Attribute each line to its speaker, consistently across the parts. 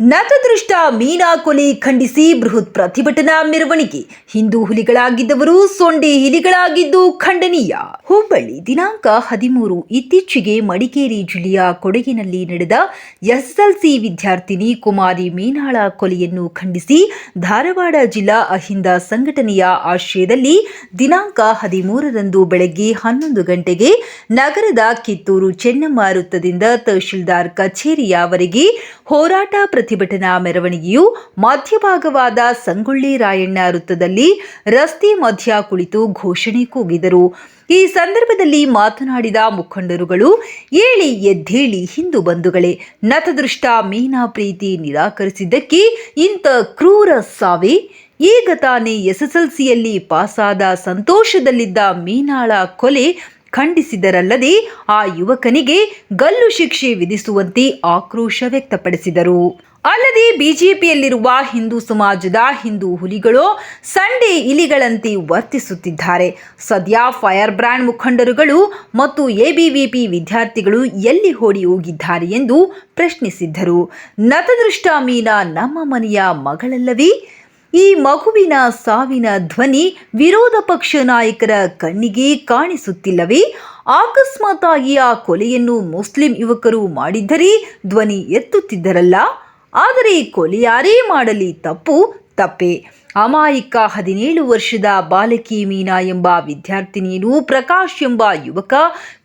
Speaker 1: ನತದೃಷ್ಟ ಮೀನಾ ಕೊಲೆ ಖಂಡಿಸಿ ಬೃಹತ್ ಪ್ರತಿಭಟನಾ ಮೆರವಣಿಗೆ. ಹಿಂದೂ ಹುಲಿಗಳಾಗಿದ್ದವರು ಸೊಂಡೆ ಹಿಲಿಗಳಾಗಿದ್ದು ಖಂಡನೀಯ. ಹುಬ್ಬಳ್ಳಿ ದಿನಾಂಕ ಹದಿಮೂರು ಇತ್ತೀಚೆಗೆ ಮಡಿಕೇರಿ ಜಿಲ್ಲೆಯ ಕೊಡಗಿನಲ್ಲಿ ನಡೆದ ಎಸ್ಎಸ್ಎಲ್ಸಿ ವಿದ್ಯಾರ್ಥಿನಿ ಕುಮಾರಿ ಮೀನಾಳ ಕೊಲೆಯನ್ನು ಖಂಡಿಸಿ ಧಾರವಾಡ ಜಿಲ್ಲಾ ಅಹಿಂದ ಸಂಘಟನೆಯ ಆಶ್ರಯದಲ್ಲಿ ದಿನಾಂಕ ಹದಿಮೂರರಂದು ಬೆಳಗ್ಗೆ ಹನ್ನೊಂದು ಗಂಟೆಗೆ ನಗರದ ಕಿತ್ತೂರು ಚೆನ್ನಮ್ಮ ವೃತ್ತದಿಂದ ತಹಶೀಲ್ದಾರ್ ಕಚೇರಿಯವರೆಗೆ ಹೋರಾಟ ಪ್ರತಿಭಟನಾ ಮೆರವಣಿಗೆಯು ಮಧ್ಯಭಾಗವಾದ ಸಂಗೊಳ್ಳಿ ರಾಯಣ್ಣ ವೃತ್ತದಲ್ಲಿ ರಸ್ತೆ ಮಧ್ಯ ಕುಳಿತು ಘೋಷಣೆ ಕೂಗಿದರು. ಈ ಸಂದರ್ಭದಲ್ಲಿ ಮಾತನಾಡಿದ ಮುಖಂಡರುಗಳು, ಏಳಿ ಎದ್ದೇಳಿ ಹಿಂದೂ ಬಂಧುಗಳೇ, ನತದೃಷ್ಟ ಮೀನಾ ಪ್ರೀತಿ ನಿರಾಕರಿಸಿದ್ದಕ್ಕೆ ಇಂಥ ಕ್ರೂರ ಸಾವಿ. ಈಗ ತಾನೇ ಎಸ್ಎಸ್ಎಲ್ಸಿಯಲ್ಲಿ ಪಾಸಾದ ಸಂತೋಷದಲ್ಲಿದ್ದ ಮೀನಾಳ ಕೊಲೆ ಖಂಡಿಸಿದರಲ್ಲದೆ ಆ ಯುವಕನಿಗೆ ಗಲ್ಲು ಶಿಕ್ಷೆ ವಿಧಿಸುವಂತೆ ಆಕ್ರೋಶ ವ್ಯಕ್ತಪಡಿಸಿದರು. ಅಲ್ಲದೆ ಬಿಜೆಪಿಯಲ್ಲಿರುವ ಹಿಂದೂ ಸಮಾಜದ ಹಿಂದೂ ಹುಲಿಗಳು ಸಂಡೆ ಇಲಿಗಳಂತೆ ವರ್ತಿಸುತ್ತಿದ್ದಾರೆ. ಸದ್ಯ ಫೈರ್ ಬ್ರ್ಯಾಂಡ್ ಮುಖಂಡರುಗಳು ಮತ್ತು ಎಬಿವಿಪಿ ವಿದ್ಯಾರ್ಥಿಗಳು ಎಲ್ಲಿ ಓಡಿ ಹೋಗಿದ್ದಾರೆ ಎಂದು ಪ್ರಶ್ನಿಸಿದ್ದರು. ನತದೃಷ್ಟ ಮೀನಾ ನಮ್ಮ ಮನೆಯ ಮಗಳಲ್ಲವೇ? ಈ ಮಗುವಿನ ಸಾವಿನ ಧ್ವನಿ ವಿರೋಧ ಪಕ್ಷ ನಾಯಕರ ಕಣ್ಣಿಗೆ ಕಾಣಿಸುತ್ತಿಲ್ಲವೇ? ಅಕಸ್ಮಾತಾಗಿ ಆ ಕೊಲೆಯನ್ನು ಮುಸ್ಲಿಂ ಯುವಕರು ಮಾಡಿದ್ದರೆ ಧ್ವನಿ ಎತ್ತುತ್ತಿದ್ದರಲ್ಲ? ಆದರೆ ಕೊಲೆಯಾರೇ ಮಾಡಲಿ ತಪ್ಪು, ತಪ್ಪೆ. ಅಮಾಯಿಕ ಹದಿನೇಳು ವರ್ಷದ ಬಾಲಕಿ ಮೀನಾ ಎಂಬ ವಿದ್ಯಾರ್ಥಿನಿಯನ್ನು ಪ್ರಕಾಶ್ ಎಂಬ ಯುವಕ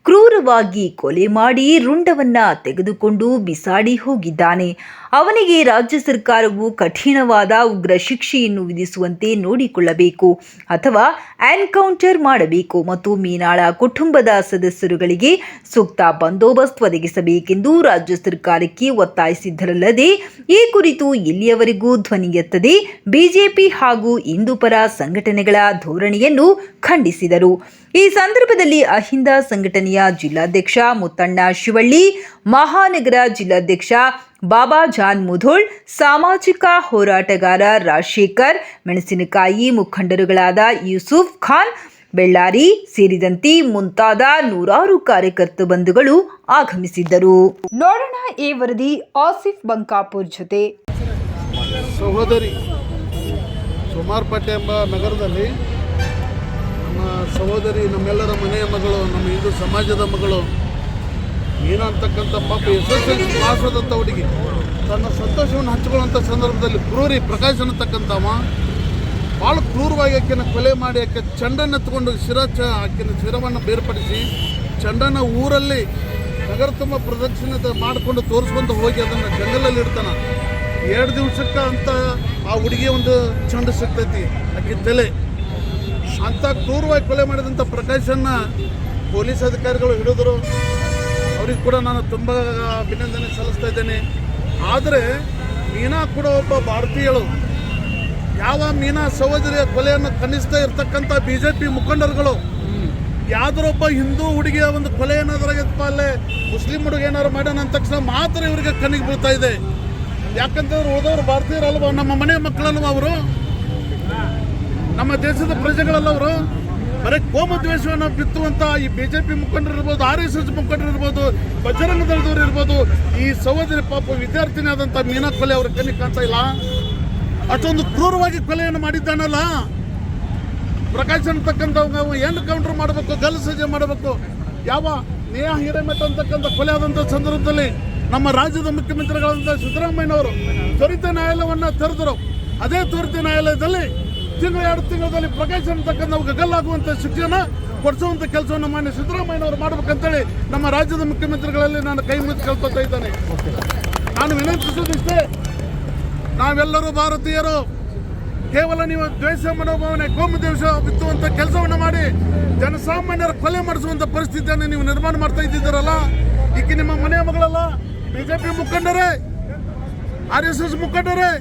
Speaker 1: ಕ್ರೂರವಾಗಿ ಕೊಲೆ ಮಾಡಿ ರುಂಡವನ್ನ ತೆಗೆದುಕೊಂಡು ಬಿಸಾಡಿ ಹೋಗಿದ್ದಾನೆ. ಅವನಿಗೆ ರಾಜ್ಯ ಸರ್ಕಾರವು ಕಠಿಣವಾದ ಉಗ್ರ ಶಿಕ್ಷೆಯನ್ನು ವಿಧಿಸುವಂತೆ ನೋಡಿಕೊಳ್ಳಬೇಕು ಅಥವಾ ಎನ್ಕೌಂಟರ್ ಮಾಡಬೇಕು ಮತ್ತು ಮೀನಾಳ ಕುಟುಂಬದ ಸದಸ್ಯರುಗಳಿಗೆ ಸೂಕ್ತ ಬಂದೋಬಸ್ತ್ ಒದಗಿಸಬೇಕೆಂದು ರಾಜ್ಯ ಸರ್ಕಾರಕ್ಕೆ ಒತ್ತಾಯಿಸಿದ್ದರಲ್ಲದೆ, ಈ ಕುರಿತು ಇಲ್ಲಿಯವರೆಗೂ ಧ್ವನಿ ಎತ್ತದೆ ಬಿಜೆಪಿ ಹಾಗೂ ಹಿಂದೂಪರ ಸಂಘಟನೆಗಳ ಧೋರಣೆಯನ್ನು ಖಂಡಿಸಿದರು. ಈ ಸಂದರ್ಭದಲ್ಲಿ ಅಹಿಂದ ಸಂಘಟನೆಯ ಜಿಲ್ಲಾಧ್ಯಕ್ಷ ಮುತ್ತಣ್ಣ ಶಿವಳ್ಳಿ, ಮಹಾನಗರ ಜಿಲ್ಲಾಧ್ಯಕ್ಷ ಬಾಬಾ ಜಾನ್ ಮುಧೋಳ್, ಸಾಮಾಜಿಕ ಹೋರಾಟಗಾರ ರಾಜಶೇಖರ್, ಮೆಣಸಿನಕಾಯಿ ಮುಖಂಡರುಗಳಾದ ಯೂಸುಫ್ ಖಾನ್, ಬೆಳ್ಳಾರಿ ಸೇರಿದಂತೆ ಮುಂತಾದ ನೂರಾರು ಕಾರ್ಯಕರ್ತ ಬಂಧುಗಳು ಆಗಮಿಸಿದ್ದರು. ನೋಡೋಣ ಈ ವರದಿ ಆಸಿಫ್ ಬಂಕಾಪುರ್ ಜೊತೆ.
Speaker 2: ಸಹೋದರಿ ಸೋಮಾರ್ಪೇಟೆ ಎಂಬ ನಗರದಲ್ಲಿ ನಮ್ಮ ಸಹೋದರಿ, ನಮ್ಮೆಲ್ಲರ ಮನೆಯ ಮಗಳು, ನಮ್ಮ ಹಿಂದೂ ಸಮಾಜದ ಮಗಳು ಏನಂತಕ್ಕಂಥ ಪಾಪ ಎಸ್ ಎಸ್ ಎಲ್ ಪಾಸ್ ಆದಂಥ ಹುಡುಗಿ, ತನ್ನ ಸಂತೋಷವನ್ನು ಹಂಚಿಕೊಳ್ಳುವಂಥ ಸಂದರ್ಭದಲ್ಲಿ ಕ್ರೂರಿ ಪ್ರಕಾಶ್ ಅನ್ನತಕ್ಕಂಥವ ಭಾಳ ಕ್ರೂರವಾಗಿ ಆಕೆನ ಕೊಲೆ ಮಾಡಿ ಆಕೆ ಚಂಡನ್ನು ಎತ್ಕೊಂಡು ಶಿರ ಚ, ಆಕೆನ ಶಿರವನ್ನು ಬೇರ್ಪಡಿಸಿ ಚಂಡನ ಊರಲ್ಲಿ ನಗರ ತುಂಬ ಪ್ರದಕ್ಷಿಣೆ ಮಾಡಿಕೊಂಡು ತೋರಿಸ್ಕೊಂಡು ಹೋಗಿ ಅದನ್ನು ಜಂಗಲಲ್ಲಿ ಇಡ್ತಾನೆ. ಎರಡು ದಿವಸಕ್ಕೆ ಅಂತ ಆ ಹುಡುಗಿ ಒಂದು ಚಂಡ ಸಿಗ್ತೈತಿ, ಆಕೆ ತಲೆ. ಅಂತ ಕ್ರೂರವಾಗಿ ಕೊಲೆ ಮಾಡಿದಂಥ ಪ್ರಕಾಶನ್ನ ಪೊಲೀಸ್ ಅಧಿಕಾರಿಗಳು ಹಿಡಿದ್ರು. ಅವ್ರಿಗೆ ಕೂಡ ನಾನು ತುಂಬ ಅಭಿನಂದನೆ ಸಲ್ಲಿಸ್ತಾ ಇದ್ದೇನೆ. ಆದರೆ ಮೀನಾ ಕೂಡ ಒಬ್ಬ ಭಾರತೀಯಳು. ಯಾವ ಮೀನಾ ಸಹೋದರಿಯ ಕೊಲೆಯನ್ನು ಖಂಡಿಸ್ತಾ ಇರ್ತಕ್ಕಂಥ ಬಿ ಜೆ ಪಿ ಮುಖಂಡರುಗಳು ಯಾವ್ದೊಬ್ಬ ಹಿಂದೂ ಹುಡುಗಿಯ ಒಂದು ಕೊಲೆ ಏನಾದ್ರೆ ಅಲ್ಲೇ ಮುಸ್ಲಿಂ ಹುಡುಗ ಏನಾದ್ರು ಮಾಡ್ಯಾನ ಅಂದ ತಕ್ಷಣ ಮಾತ್ರ ಇವರಿಗೆ ಕಣ್ಣಿಗೆ ಬೀಳ್ತಾ ಇದೆ. ಯಾಕಂತಂದ್ರೆ ಉಳಿದವರು ಭಾರತೀಯರಲ್ವ? ನಮ್ಮ ಮನೆ ಮಕ್ಕಳಲ್ವ ಅವರು? ನಮ್ಮ ದೇಶದ ಪ್ರಜೆಗಳಲ್ಲವರು ಬರೀ ಕೋಮ ದ್ವೇಷವನ್ನು ಬಿತ್ತುವಂತ ಈ ಬಿಜೆಪಿ ಪಿ ಮುಖಂಡರಿರ್ಬೋದು ಆರ್ ಎಸ್ ಎಸ್ ಮುಖಂಡರು ಇರ್ಬೋದು ಬಜರಂಗ ದಳದವರು ಇರ್ಬೋದು, ಈ ಸಹೋದರಿ ಪಾಪ ವಿದ್ಯಾರ್ಥಿನಿ ಆದಂಥ ಮೀನಾ ಕೊಲೆ ಅವ್ರ ಕಣ್ಣಿ ಕಾಣ್ತಾ ಇಲ್ಲ? ಅಷ್ಟೊಂದು ಕ್ರೂರವಾಗಿ ಕೊಲೆಯನ್ನು ಮಾಡಿದ್ದಾನಲ್ಲ? ಪ್ರಕಾಶ್ ಅಂತಕ್ಕಂಥ ಏನು ಕೌಂಟರ್ ಮಾಡಬೇಕು, ಗಲ್ ಸಜ್ಜೆ ಮಾಡಬೇಕು? ಯಾವ ನೇಹ ಹಿರೇಮಠ ಅಂತಕ್ಕಂಥ ಕೊಲೆ ಆದಂಥ ಸಂದರ್ಭದಲ್ಲಿ ನಮ್ಮ ರಾಜ್ಯದ ಮುಖ್ಯಮಂತ್ರಿಗಳಾದಂಥ ಸಿದ್ದರಾಮಯ್ಯನವರು ತ್ವರಿತ ನ್ಯಾಯಾಲಯವನ್ನು ತೆರೆದರು. ಅದೇ ತ್ವರಿತ ನ್ಯಾಯಾಲಯದಲ್ಲಿ ತಿಂಗಳ ಎರಡು ತಿಂಗಳಲ್ಲಿ ಪ್ರಕಾಶ್ ಅಂತಕ್ಕಂಥ ಗಗಲ್ಲಾಗುವಂಥ ಶಿಕ್ಷಣ ಕೊಡಿಸುವಂಥ ಕೆಲಸವನ್ನು ಮಾನ್ಯ ಸಿದ್ದರಾಮಯ್ಯನವರು ಮಾಡಬೇಕಂತೇಳಿ ನಮ್ಮ ರಾಜ್ಯದ ಮುಖ್ಯಮಂತ್ರಿಗಳಲ್ಲಿ ನಾನು ಕೈ ಮುಗಿದು ಕೇಳ್ಕೊತಾ ಇದ್ದೇನೆ. ನಾನು ವಿನಂತಿಸೋದಿಷ್ಟೇ ನಾವೆಲ್ಲರೂ ಭಾರತೀಯರು, ಕೇವಲ ನೀವು ದ್ವೇಷ ಮನೋಭಾವನೆ, ಕೋಮು ದ್ವೇಷ ಬಿತ್ತುವಂಥ ಕೆಲಸವನ್ನು ಮಾಡಿ ಜನಸಾಮಾನ್ಯರ ಕೊಲೆ ಮಾಡಿಸುವಂಥ ಪರಿಸ್ಥಿತಿಯನ್ನು ನೀವು ನಿರ್ಮಾಣ ಮಾಡ್ತಾ ಇದ್ದಿದ್ದೀರಲ್ಲ ಈಗ ನಿಮ್ಮ ಮನೆಯ ಮಗಳಲ್ಲ, ಬಿಜೆಪಿ ಮುಖಂಡರೇ, ಆರ್ ಎಸ್ ಎಸ್ ಮುಖಂಡರೇ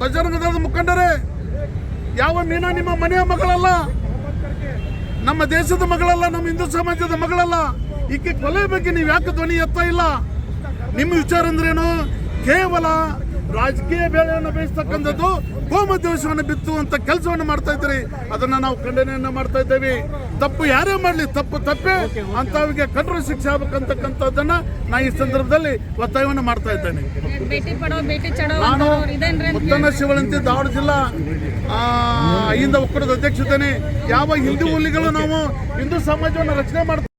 Speaker 2: ಬಜರಂಗದ ಮುಖಂಡರೇ ಯಾವ ಮೀನಾ ನಿಮ್ಮ ಮನೆಯ ಮಗಳಲ್ಲ? ನಮ್ಮ ದೇಶದ ಮಗಳಲ್ಲ, ನಮ್ಮ ಹಿಂದೂ ಸಮಾಜದ ಮಗಳಲ್ಲ? ಈಕೆ ಕೊಲೆ ಬಗ್ಗೆ ನೀವು ಯಾಕೆ ಧ್ವನಿ ಎತ್ತಾ ಇಲ್ಲ? ನಿಮ್ಮ ವಿಚಾರ ಅಂದ್ರೇನು? ಕೇವಲ ರಾಜಕೀಯ ಬೇಳೆಯನ್ನು ಬೇಯಿಸ್ತಕ್ಕಂಥದ್ದು ಗೋಮದ್ವೇಷವನ್ನು ಬಿತ್ತುವಂತ ಕೆಲಸವನ್ನು ಮಾಡ್ತಾ ಇದ್ರಿ ಅದನ್ನ ನಾವು ಖಂಡನೆಯನ್ನು ಮಾಡ್ತಾ ಇದ್ದೇವೆ. ತಪ್ಪು ಯಾರೇ ಮಾಡಲಿ ತಪ್ಪು ತಪ್ಪೇ ಅಂತವರಿಗೆ ಕಠೋರ ಶಿಕ್ಷೆ ಆಗ್ಬೇಕಂತಕ್ಕಂಥದ್ದನ್ನ ನಾ ಈ ಸಂದರ್ಭದಲ್ಲಿ ಒತ್ತಾಯವನ್ನು ಮಾಡ್ತಾ ಇದ್ದೇನೆ. ನಾನು ಉತ್ತನ ಶಿವಳಂತಿ ಧಾರವಾಡ ಜಿಲ್ಲಾ ಆ, ಇಂದ ಒಕ್ಕೂಟದ ಅಧ್ಯಕ್ಷತೆನೆ. ಯಾವ ಹಿಂದೂ ಹುಲಿಗಳು ನಾವು ಹಿಂದೂ ಸಮಾಜವನ್ನು ರಚನೆ ಮಾಡ್ತಾ